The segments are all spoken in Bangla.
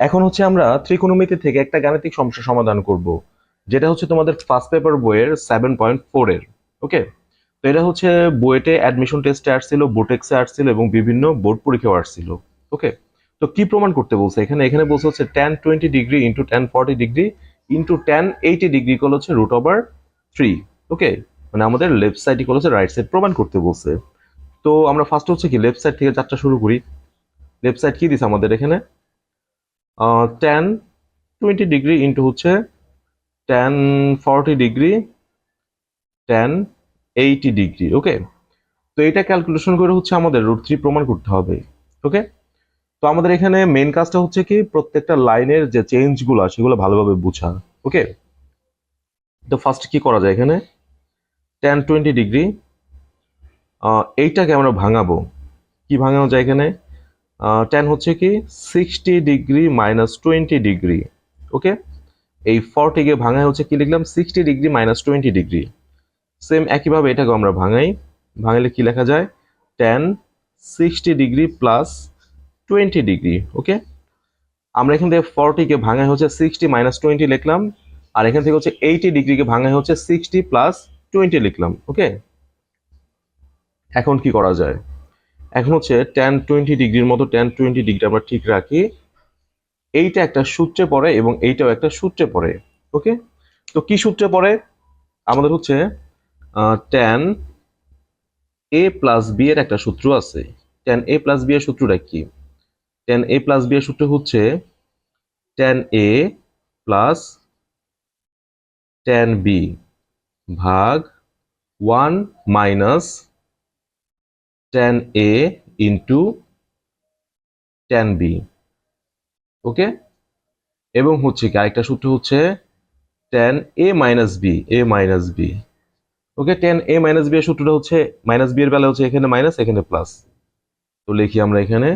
এখন হচ্ছে আমরা ত্রিকোণমিতি থেকে একটা গাণিতিক সমস্যা সমাধান করব, যেটা হচ্ছে তোমাদের ফার্স্ট পেপার বইয়ের সেভেন পয়েন্ট ফোর এর ওকে তো এটা হচ্ছে বুয়েটে অ্যাডমিশন টেস্টে আসছিল বোটেক্সে আসছিল এবং বিভিন্ন বোর্ড পরীক্ষাও আসছিল ওকে তো কি প্রমাণ করতে বলছে? এখানে এখানে বলছে হচ্ছে tan twenty degree into tan forty degree into tan eighty degree call হচ্ছে রুট ওভার থ্রি ওকে মানে আমাদের লেফট সাইড ইকুয়াল হচ্ছে রাইট সাইড প্রমাণ করতে বলছে। তো আমরা ফার্স্ট হচ্ছে কি লেফট সাইড থেকে যাত্রা শুরু করি। লেফট সাইড কি দিছে আমাদের এখানে? টেন টোয়েন্টি ডিগ্রি ইন্টু হচ্ছে tan forty degree tan eighty degree okay তো এটা ক্যালকুলেশন করে হচ্ছে আমাদের রুট থ্রি প্রমাণ করতে হবে ওকে তো আমাদের এখানে মেন কাজটা হচ্ছে কি, প্রত্যেকটা লাইনের যে চেঞ্জগুলো সেগুলো ভালোভাবে বোঝা ওকে তো ফার্স্ট কি করা যায় এখানে? টেন টোয়েন্টি ডিগ্রি এইটাকে আমরা ভাঙাবো। কি ভাঙানো যায় এখানে? টেন হচ্ছে কি sixty degree minus twenty degree okay এই ফর্টিকে ভাঙায় হচ্ছে কি লিখলাম? Sixty degree minus twenty degree same একইভাবে এটাকে আমরা ভাঙাই। ভাঙালে কি লেখা যায়? Tan sixty degree plus twenty degree okay আমরা এখান থেকে ফর্টিকে ভাঙায় হচ্ছে সিক্সটি মাইনাস টোয়েন্টি লিখলাম, আর এখান থেকে হচ্ছে এইটি ডিগ্রিকে ভাঙায় হচ্ছে সিক্সটি প্লাস টোয়েন্টি লিখলাম ওকে এখন কি করা যায়? এখন হচ্ছে টেন টোয়েন্টি ডিগ্রির মতো টেন টোয়েন্টি ডিগ্রি আমরা ঠিক রাখি। এইটা একটা সূত্রে পড়ে এবং এইটাও একটা সূত্রে পড়ে, ওকে? তো কি সূত্রে পড়ে? আমাদের হচ্ছে টেন এ প্লাস বি এর একটা সূত্র আছে। টেন এ প্লাস বি এর সূত্রটা কি? টেন এ প্লাস বি এর সূত্র হচ্ছে tan A plus tan B ভাগ one minus tan A into tan B okay এবং হচ্ছে কি, আরেকটা সূত্র হচ্ছে tan A minus B A minus B okay tan A minus B এর সূত্রটা হচ্ছে মাইনাস বি এর বেলা হচ্ছে এখানে মাইনাস এখানে প্লাস তো লিখি আমরা এখানে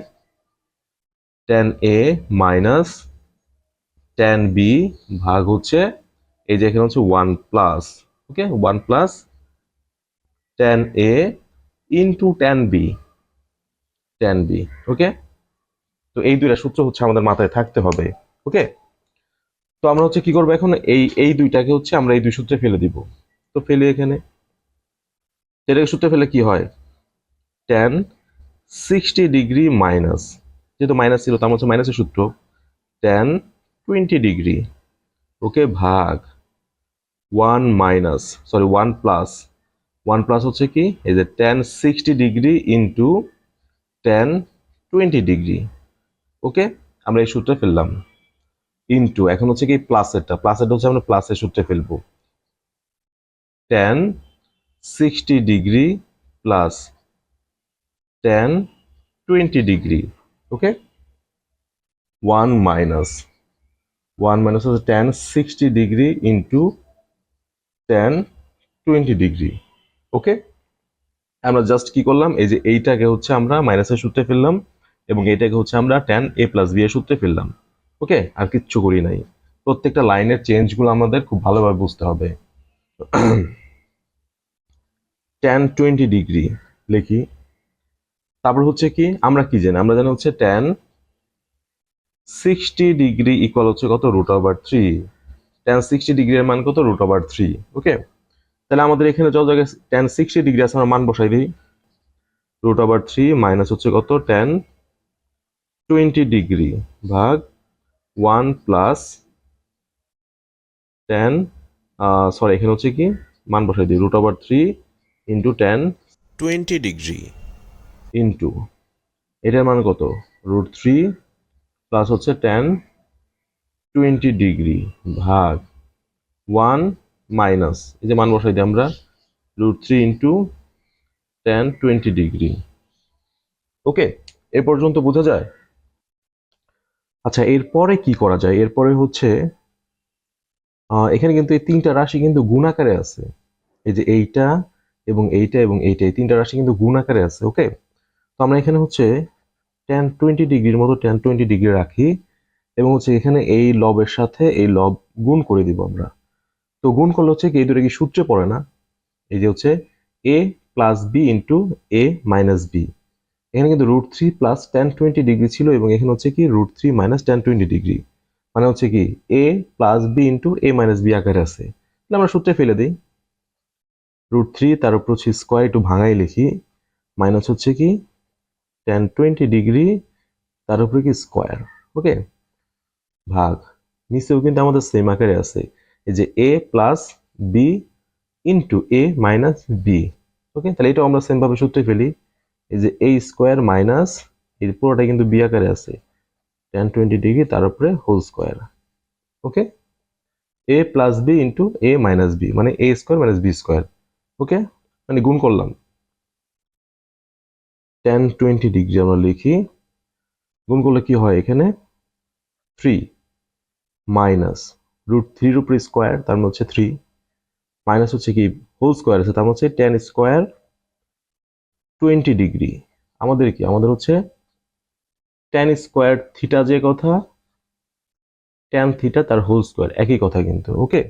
tan A minus tan B ভাগ হচ্ছে, এই যে এখানে হচ্ছে one plus okay one plus tan A into tan B tan B okay তো এই দুইটা সূত্র হচ্ছে আমাদের মাথায় থাকতে হবে ওকে তো আমরা হচ্ছে কি করব এখন? এই এই দুইটাকে হচ্ছে আমরা এই দুই সূত্রে ফেলে দিব। তো ফেলে এখানে। এটাকে সূত্রে ফেলে কি হয়? টেন সিক্সটি ডিগ্রি মাইনাস যেহেতু মাইনাস ছিল, তার হচ্ছে মাইনাসের সূত্র। টেন টোয়েন্টি ডিগ্রি ওকে ভাগ one minus sorry one plus one plus হচ্ছে কি? এই যে tan sixty degree into tan twenty degree okay আমরা এই সূত্রে ফেললাম। ইন্টু এখন হচ্ছে কি প্লাসেরটা প্লাসেরটা হচ্ছে আমরা প্লাসের সূত্রে ফেলব। Tan sixty degree plus tan twenty degree okay one minus one minus হচ্ছে tan sixty degree into tan twenty degree okay আমরা জাস্ট কি করলাম? এই যে এইটাকে হচ্ছে আমরা মাইনাসের সূত্রে ফেললাম এবং এইটাকে হচ্ছে আমরা টেন এ প্লাস বি এর সূত্রে ফেললাম। ওকে আর কিচ্ছু করি নাই। প্রত্যেকটা লাইনের চেঞ্জগুলো আমাদের খুব ভালোভাবে বুঝতে হবে। টেন টোয়েন্টি ডিগ্রি লিখি। তারপর হচ্ছে কি? আমরা কি জানি? আমরা জানি হচ্ছে টেন সিক্সটি ডিগ্রি ইকুয়াল হচ্ছে কত? Root over three tan sixty ডিগ্রির মান কত? রুট ওভার থ্রি ওকে তাহলে আমাদের এখানে যত জায়গায় টেন সিক্সটি ডিগ্রি আছে আমরা মান বসাই দিই। রুট ওভার থ্রি মাইনাস হচ্ছে কত? টেন টোয়েন্টি ডিগ্রি ভাগ ওয়ান প্লাস টেন সরি এখানে হচ্ছে কি? মান বসাই দিই root over three into tan twenty degree into এটার মান কত? রুট থ্রি প্লাস হচ্ছে টেন টোয়েন্টি ডিগ্রি ভাগ ওয়ান মাইনাস। এই যে মান বসাই দিই আমরা root three into tan twenty degree okay এ পর্যন্ত বোঝা যায়? আচ্ছা এরপরে কি করা যায়? এরপরে হচ্ছে এখানে কিন্তু এই তিনটা রাশি কিন্তু গুণাকারে আছে। এই যে এইটা এবং এইটা এবং এইটা, এই তিনটা রাশি কিন্তু গুণাকারে আছে ওকে তো আমরা এখানে হচ্ছে টেন টোয়েন্টি ডিগ্রির মতো টেন টোয়েন্টি ডিগ্রি রাখি এবং হচ্ছে এখানে এই লবের সাথে এই লব গুণ করে দিব আমরা। তো গুণ করলে হচ্ছে কি, এই দুটো কি সূত্রে পড়ে না? এই যে হচ্ছে A plus B into A minus B এখানে কিন্তু root three plus tan twenty degree ছিল এবং এখানে হচ্ছে কি root three minus tan twenty degree মানে হচ্ছে কি A plus B into A minus B আকারে আছে। তাহলে আমরা সূত্রে ফেলে দিই। রুট থ্রি তার উপর হচ্ছে স্কোয়ার একটু ভাঙাই লিখি। মাইনাস হচ্ছে কি টেন টোয়েন্টি ডিগ্রি তার উপরে কি স্কোয়ার ওকে ভাগ। নিচেও কিন্তু আমাদের সেম আকারে আছে। এই যে A plus B into A minus B okay তাহলে এটাও আমরা সেমভাবে সূত্রে ফেলি। এই যে এ স্কোয়ার মাইনাস এই পুরোটা কিন্তু বি আকারে আছে। টেন টোয়েন্টি ডিগ্রি তার উপরে whole square okay A plus B into A minus B মানে A square minus B square okay মানে গুণ করলাম। টেন টোয়েন্টি ডিগ্রি আমরা লিখি। গুণ করলে কি হয় এখানে? থ্রি মাইনাস রুট থ্রির উপর স্কোয়ার তার মানে হচ্ছে থ্রি মাইনাস হচ্ছে কি হোল স্কোয়ার আছে তার মানে হচ্ছে টেন স্কোয়ার টোয়েন্টি ডিগ্রি আমাদের কি? আমাদের হচ্ছে টেন স্কোয়ার থিটা যে কথা টেন থিটা তার হোল স্কোয়ার একই কথা কিন্তু ওকে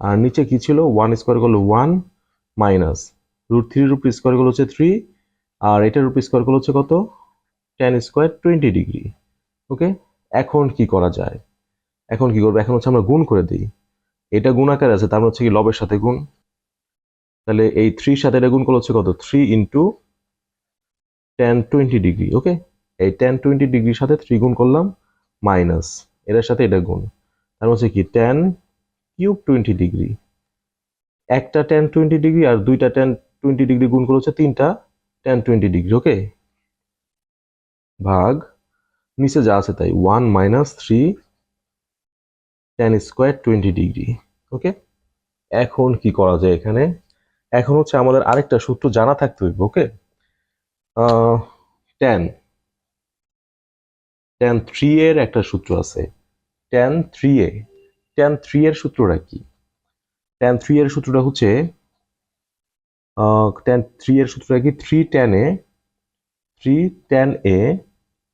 আর নিচে কি ছিল? ওয়ান স্কোয়ার করল ওয়ান মাইনাস রুট থ্রির উপর স্কোয়ার করল হচ্ছে থ্রি আর এটার উপর স্কোয়ার করল হচ্ছে কত? Tan square twenty degree okay এখন কি করা যায়? এখন কি করব? এখন হচ্ছে আমরা গুণ করে দিই। এটা গুণ আকারে আছে, তার মানে হচ্ছে কি লবের সাথে গুণ। তাহলে এই থ্রির সাথে এটা গুণ করলে হচ্ছে কত? Three into tan twenty degree, okay? এই টেন টোয়েন্টি ডিগ্রির সাথে থ্রি গুণ করলাম, মাইনাস। এটার সাথে এটা গুণ। তার মানে হচ্ছে কি টেন কিউব টোয়েন্টি ডিগ্রি। একটা টেন টোয়েন্টি ডিগ্রি আর দুইটা টেন টোয়েন্টি ডিগ্রি গুণ করে হচ্ছে তিনটা টেন টোয়েন্টি ডিগ্রি, ওকে? ভাগ, নিচে যা আছে তাই, one minus three tan square twenty degree okay এখন কি করা যায় এখানে? এখন হচ্ছে আমাদের আরেকটা সূত্র জানা থাকতে হইব ওকে টেন টেন থ্রি এর একটা সূত্র আছে। Tan three A tan three এর সূত্রটা কি? টেন থ্রি এর সূত্রটা হচ্ছে টেন থ্রি এর সূত্রটা কি? Three tan A three tan A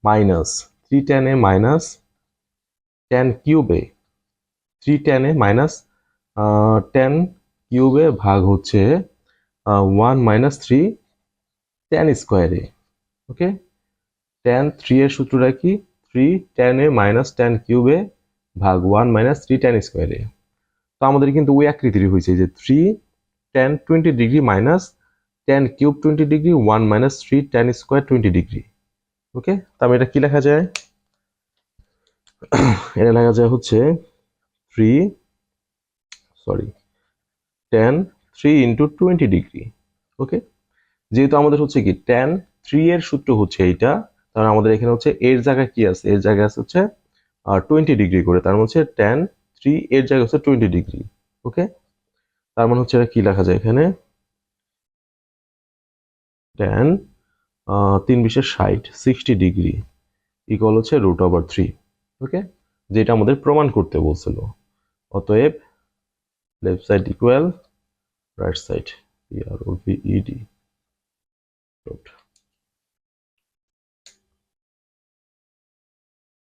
minus three tan A minus tan কিউবে three tan minus tan কিউবে ভাগ হচ্ছে ওয়ান মাইনাস থ্রি টেন স্কোয়ারে ওকে টেন থ্রি এর সূত্রটা কি? Three tan A minus tan কিউবে ভাগ ওয়ান মাইনাস থ্রি টেন স্কোয়ারে তো আমাদের কিন্তু ওই আকৃতির হয়েছে যে three tan twenty degree minus tan cube twenty degree one minus three tan square twenty degree okay তবে এটা কি লেখা যায়? এটা লেখা যায় হচ্ছে three sorry tan three into twenty degree okay যেহেতু আমাদের হচ্ছে কি টেন থ্রি এর সূত্র হচ্ছে এইটা, তাহলে আমাদের এখানে হচ্ছে এর জায়গায় কি আছে? এর জায়গায় আছে হচ্ছে টোয়েন্টি ডিগ্রি করে, তার মানে হচ্ছে টেন থ্রি এর জায়গায় হচ্ছে টোয়েন্টি ডিগ্রি ওকে তার মানে হচ্ছে এটা কি লেখা যায় এখানে? টেন তিন বিশের ষাট সিক্সটি ডিগ্রি ইকুয়াল হচ্ছে রুট ওভার থ্রি ওকে যেটা আমাদের প্রমাণ করতে বলছিল। অতএব left side equal right side আর ও ভি ইডি